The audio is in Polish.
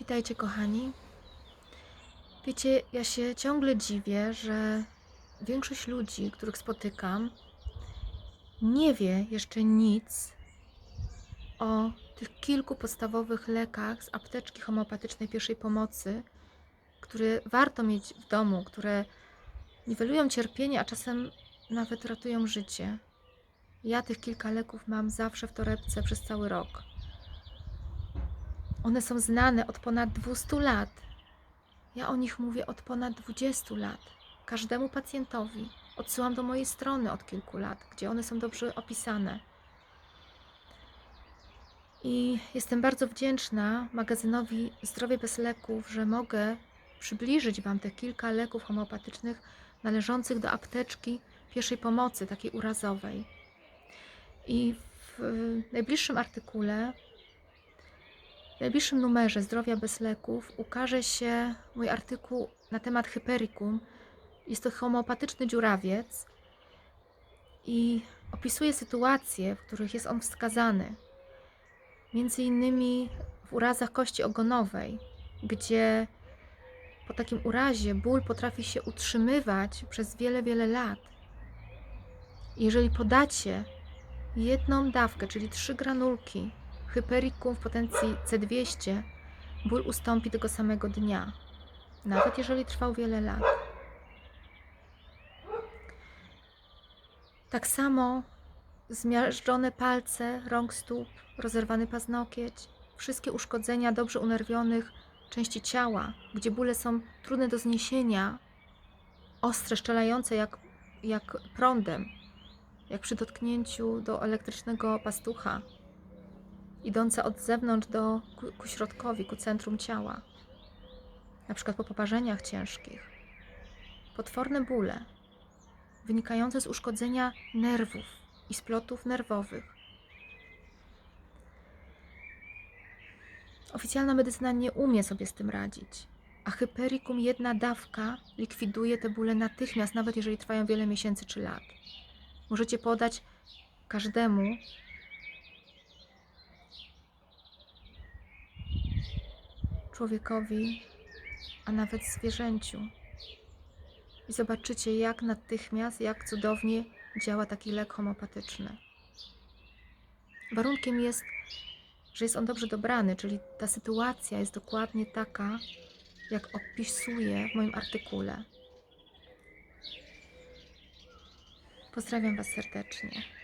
Witajcie, kochani. Wiecie, ja się ciągle dziwię, że większość ludzi, których spotykam, nie wie jeszcze nic o tych kilku podstawowych lekach z apteczki homeopatycznej pierwszej pomocy, które warto mieć w domu, które niwelują cierpienie, a czasem nawet ratują życie. Ja tych kilka leków mam zawsze w torebce przez cały rok. One są znane od ponad 200 lat. Ja o nich mówię od ponad 20 lat. Każdemu pacjentowi odsyłam do mojej strony od kilku lat, gdzie one są dobrze opisane. I jestem bardzo wdzięczna magazynowi Zdrowie bez leków, że mogę przybliżyć Wam te kilka leków homeopatycznych należących do apteczki pierwszej pomocy, takiej urazowej. I w najbliższym artykule w najbliższym numerze Zdrowia bez leków ukaże się mój artykuł na temat hypericum. Jest to homeopatyczny dziurawiec i opisuje sytuacje, w których jest on wskazany. Między innymi w urazach kości ogonowej, gdzie po takim urazie ból potrafi się utrzymywać przez wiele, wiele lat. Jeżeli podacie jedną dawkę, czyli trzy granulki hypericum w potencji C200, ból ustąpi tego samego dnia, nawet jeżeli trwał wiele lat. Tak samo zmiażdżone palce, rąk stóp, rozerwany paznokieć, wszystkie uszkodzenia dobrze unerwionych części ciała, gdzie bóle są trudne do zniesienia, ostre, szczelające jak, jak prądem, jak przy dotknięciu do elektrycznego pastucha, idące od zewnątrz do, ku, ku środkowi, ku centrum ciała. Na przykład po poparzeniach ciężkich. Potworne bóle wynikające z uszkodzenia nerwów i splotów nerwowych. Oficjalna medycyna nie umie sobie z tym radzić, a hypericum jedna dawka likwiduje te bóle natychmiast, nawet jeżeli trwają wiele miesięcy czy lat. Możecie podać każdemu człowiekowi, a nawet zwierzęciu. I zobaczycie, jak natychmiast, jak cudownie działa taki lek homeopatyczny. Warunkiem jest, że jest on dobrze dobrany, czyli ta sytuacja jest dokładnie taka, jak opisuję w moim artykule. Pozdrawiam Was serdecznie.